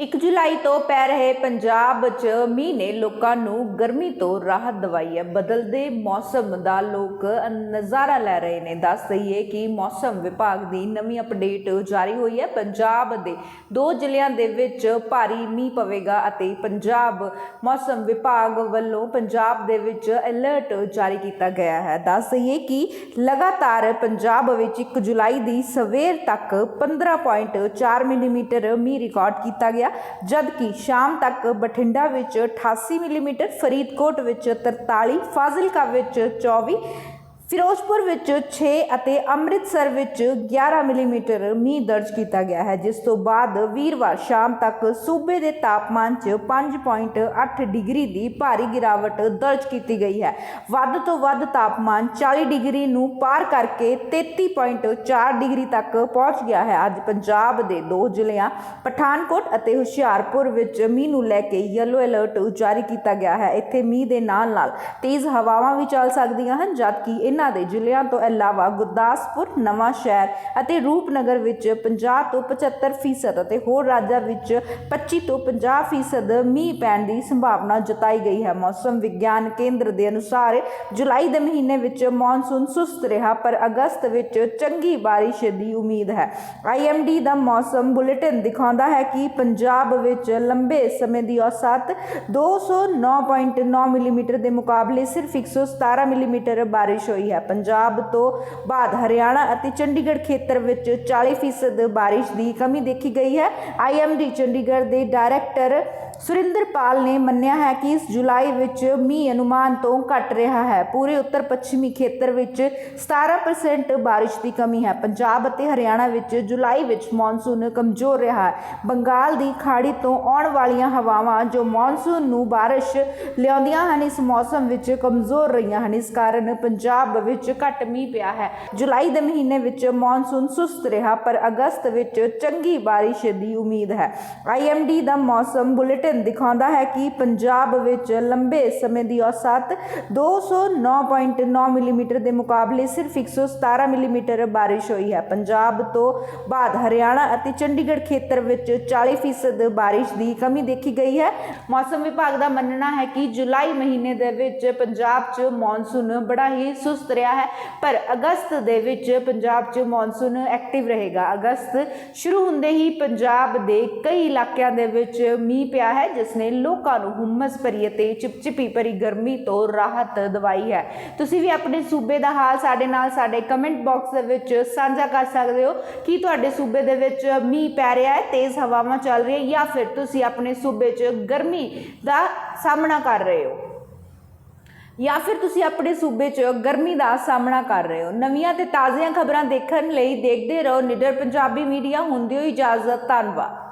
1 ਜੁਲਾਈ ਤੋਂ ਪੈ ਰਹੇ ਪੰਜਾਬ 'ਚ ਮੀਂਹ ਨੇ ਲੋਕਾਂ ਨੂੰ ਗਰਮੀ ਤੋਂ ਰਾਹਤ ਦਵਾਈ ਹੈ। ਬਦਲਦੇ ਮੌਸਮ ਦਾ ਲੋਕ ਨਜ਼ਾਰਾ ਲੈ ਰਹੇ ਨੇ। ਦੱਸ ਦਈਏ ਕਿ ਮੌਸਮ ਵਿਭਾਗ ਦੀ ਨਵੀਂ ਅਪਡੇਟ ਜਾਰੀ ਹੋਈ ਹੈ। ਪੰਜਾਬ ਦੇ ਦੋ ਜ਼ਿਲ੍ਹਿਆਂ ਦੇ ਵਿੱਚ ਭਾਰੀ ਮੀਂਹ ਪਵੇਗਾ ਅਤੇ ਪੰਜਾਬ ਮੌਸਮ ਵਿਭਾਗ ਵੱਲੋਂ ਪੰਜਾਬ ਦੇ ਵਿੱਚ ਅਲਰਟ ਜਾਰੀ ਕੀਤਾ ਗਿਆ ਹੈ। ਦੱਸ ਦਈਏ ਕਿ ਲਗਾਤਾਰ ਪੰਜਾਬ ਵਿੱਚ 1 ਜੁਲਾਈ ਦੀ ਸਵੇਰ ਤੱਕ 15.4 ਮਿਲੀਮੀਟਰ ਮੀਂਹ ਰਿਕਾਰਡ ਕੀਤਾ ਗਿਆ। ਜਦਕਿ ਸ਼ਾਮ ਤੱਕ ਬਠਿੰਡਾ ਵਿੱਚ 88 ਮਿਲੀਮੀਟਰ ਫਰੀਦਕੋਟ ਵਿੱਚ 43 ਫਾਜ਼ਿਲਕਾ ਵਿੱਚ 24 ਫਿਰੋਜ਼ਪੁਰ ਵਿੱਚ 6 ਅਤੇ ਅੰਮ੍ਰਿਤਸਰ ਵਿੱਚ 11 ਮਿਲੀਮੀਟਰ ਮੀਂਹ ਦਰਜ ਕੀਤਾ ਗਿਆ ਹੈ, ਜਿਸ ਤੋਂ ਬਾਅਦ ਵੀਰਵਾਰ ਸ਼ਾਮ ਤੱਕ ਸੂਬੇ ਦੇ ਤਾਪਮਾਨ 'ਚ 5.8 ਡਿਗਰੀ ਦੀ ਭਾਰੀ ਗਿਰਾਵਟ ਦਰਜ ਕੀਤੀ ਗਈ ਹੈ। ਵੱਧ ਤੋਂ ਵੱਧ ਤਾਪਮਾਨ 40 ਡਿਗਰੀ ਨੂੰ ਪਾਰ ਕਰਕੇ 33.4 ਡਿਗਰੀ ਤੱਕ ਪਹੁੰਚ ਗਿਆ ਹੈ। ਅੱਜ ਪੰਜਾਬ ਦੇ ਦੋ ਜ਼ਿਲ੍ਹਿਆਂ, ਪਠਾਨਕੋਟ ਅਤੇ ਹੁਸ਼ਿਆਰਪੁਰ ਵਿੱਚ ਮੀਂਹ ਨੂੰ ਲੈ ਕੇ ਯੈਲੋ ਅਲਰਟ ਜਾਰੀ ਕੀਤਾ ਗਿਆ ਹੈ। ਇੱਥੇ ਮੀਂਹ ਦੇ ਨਾਲ ਨਾਲ ਤੇਜ਼ ਹਵਾਵਾਂ ਵੀ ਚੱਲ ਸਕਦੀਆਂ ਹਨ, ਜਦਕਿ ਇਹਨਾਂ ਦੇ ਜ਼ਿਲ੍ਹਿਆਂ ਤੋਂ ਇਲਾਵਾ ਗੁਰਦਾਸਪੁਰ, ਨਵਾਂ ਸ਼ਹਿਰ ਅਤੇ ਰੂਪਨਗਰ ਵਿੱਚ 50 ਤੋਂ 75 ਫੀਸਦ ਅਤੇ ਹੋਰ ਰਾਜਾਂ ਵਿੱਚ 25 ਤੋਂ 50 ਫੀਸਦ ਮੀਂਹ ਪੈਣ ਦੀ ਸੰਭਾਵਨਾ ਜਤਾਈ ਗਈ ਹੈ। ਮੌਸਮ ਵਿਗਿਆਨ ਕੇਂਦਰ ਦੇ ਅਨੁਸਾਰ ਜੁਲਾਈ ਦੇ ਮਹੀਨੇ ਵਿੱਚ ਮੌਨਸੂਨ ਸੁਸਤ ਰਿਹਾ, ਪਰ ਅਗਸਤ ਵਿੱਚ ਚੰਗੀ ਬਾਰਿਸ਼ ਦੀ ਉਮੀਦ ਹੈ। ਆਈਐਮਡੀ ਦਾ ਮੌਸਮ ਬੁਲੇਟਿਨ ਦਿਖਾਉਂਦਾ ਹੈ ਕਿ ਪੰਜਾਬ ਵਿੱਚ ਲੰਬੇ ਸਮੇਂ ਦੀ ਔਸਤ 209.9 ਮਿਲੀਮੀਟਰ ਦੇ ਮੁਕਾਬਲੇ ਸਿਰਫ 117 ਮਿਲੀਮੀਟਰ ਬਾਰਿਸ਼ ਹੋਈ ਹੈ। ਪੰਜਾਬ ਤੋਂ ਬਾਅਦ ਹਰਿਆਣਾ ਅਤੇ ਚੰਡੀਗੜ੍ਹ ਖੇਤਰ ਵਿੱਚ 40% ਬਾਰਿਸ਼ ਦੀ ਕਮੀ ਦੇਖੀ ਗਈ ਹੈ। ਆਈਐਮਡੀ ਚੰਡੀਗੜ੍ਹ ਦੇ ਡਾਇਰੈਕਟਰ ਸੁਰਿੰਦਰਪਾਲ ਨੇ ਮੰਨਿਆ ਹੈ ਕਿ ਇਸ ਜੁਲਾਈ ਵਿੱਚ ਮੀਂਹ ਅਨੁਮਾਨ ਤੋਂ ਘਟ ਰਿਹਾ ਹੈ। ਪੂਰੇ ਉੱਤਰ ਪੱਛਮੀ ਖੇਤਰ ਵਿੱਚ 17% ਬਾਰਿਸ਼ ਦੀ ਕਮੀ ਹੈ। ਪੰਜਾਬ ਅਤੇ ਹਰਿਆਣਾ ਵਿੱਚ ਜੁਲਾਈ ਵਿੱਚ ਮੌਨਸੂਨ ਕਮਜ਼ੋਰ ਰਿਹਾ ਹੈ। ਬੰਗਾਲ ਦੀ ਖਾੜੀ ਤੋਂ ਆਉਣ ਵਾਲੀਆਂ ਹਵਾਵਾਂ ਜੋ ਮੌਨਸੂਨ ਨੂੰ ਬਾਰਿਸ਼ ਲਿਆਉਂਦੀਆਂ ਹਨ, ਇਸ ਮੌਸਮ ਵਿੱਚ ਕਮਜ਼ੋਰ ਰਹੀਆਂ ਹਨ। ਇਸ ਕਾਰਨ ਪੰਜਾਬ ਵਿੱਚ ਘੱਟ ਮੀਂਹ ਪਿਆ ਹੈ। ਜੁਲਾਈ ਦੇ ਮਹੀਨੇ ਵਿੱਚ ਮੌਨਸੂਨ ਸੁਸਤ ਰਿਹਾ, ਪਰ ਅਗਸਤ ਵਿੱਚ ਚੰਗੀ ਬਾਰਿਸ਼ ਦੀ ਉਮੀਦ ਹੈ। ਆਈਐਮਡੀ ਦਾ ਮੌਸਮ ਬੁਲੇਟਿਨ ਦਿਖਾਉਂਦਾ ਹੈ ਕਿ ਪੰਜਾਬ ਵਿੱਚ ਲੰਬੇ ਸਮੇਂ ਦੀ ਔਸਤ 209.9 ਮਿਲੀਮੀਟਰ ਦੇ ਮੁਕਾਬਲੇ ਸਿਰਫ 117 ਮਿਲੀਮੀਟਰ ਬਾਰਿਸ਼ ਹੋਈ ਹੈ। ਪੰਜਾਬ ਤੋਂ ਬਾਅਦ ਹਰਿਆਣਾ ਅਤੇ ਚੰਡੀਗੜ੍ਹ ਖੇਤਰ ਵਿੱਚ 40% ਬਾਰਿਸ਼ ਦੀ ਕਮੀ ਦੇਖੀ ਗਈ ਹੈ। ਮੌਸਮ ਵਿਭਾਗ ਦਾ ਮੰਨਣਾ ਹੈ ਕਿ ਜੁਲਾਈ ਮਹੀਨੇ ਦੇ ਵਿੱਚ ਪੰਜਾਬ 'ਚ ਮੌਨਸੂਨ ਬੜਾ ਹੀ ਸੁਸਤ ਰਿਹਾ ਹੈ, ਪਰ ਅਗਸਤ ਦੇ ਵਿੱਚ ਪੰਜਾਬ 'ਚ ਮੌਨਸੂਨ ਐਕਟਿਵ ਰਹੇਗਾ। ਅਗਸਤ ਸ਼ੁਰੂ ਹੁੰਦੇ ਹੀ ਪੰਜਾਬ ਦੇ ਕਈ ਇਲਾਕਿਆਂ ਦੇ ਵਿੱਚ ਮੀਂਹ ਪਿਆ ਹੈ। ਹੈ ਜਿਸ ਨੇ ਲੋਕਾਂ ਨੂੰ ਹੁਮਸ ਭਰੀ ਅਤੇ ਚਿਪਚਿਪੀ ਭਰੀ ਗਰਮੀ ਤੋਂ ਰਾਹਤ ਦਵਾਈ ਹੈ। ਤੁਸੀਂ ਵੀ ਆਪਣੇ ਸੂਬੇ ਦਾ ਹਾਲ ਸਾਡੇ ਨਾਲ ਸਾਡੇ ਕਮੈਂਟ ਬਾਕਸ ਦੇ ਵਿੱਚ ਸਾਂਝਾ ਕਰ ਸਕਦੇ ਹੋ। ਕਿ ਤੁਹਾਡੇ ਸੂਬੇ ਦੇ ਵਿੱਚ ਮੀਂਹ ਪੈ ਰਿਹਾ ਹੈ, ਤੇਜ਼ ਹਵਾਵਾਂ ਚੱਲ ਰਹੀਆਂ ਜਾਂ ਫਿਰ ਤੁਸੀਂ ਆਪਣੇ ਸੂਬੇ 'ਚ ਗਰਮੀ ਦਾ ਸਾਹਮਣਾ ਕਰ ਰਹੇ ਹੋ? ਜਾਂ ਫਿਰ ਤੁਸੀਂ ਆਪਣੇ ਸੂਬੇ 'ਚ ਗਰਮੀ ਦਾ ਸਾਹਮਣਾ ਕਰ ਰਹੇ ਹੋ? ਨਵੀਆਂ ਤੇ ਤਾਜ਼ੀਆਂ ਖਬਰਾਂ ਦੇਖਣ ਲਈ ਦੇਖਦੇ ਰਹੋ। ਨਿਡਰ ਪੰਜਾਬੀ ਮੀਡੀਆ, ਹੁੰਦੀ ਹੋਈ ਇਜਾਜ਼ਤ, ਧੰਨਵਾਦ।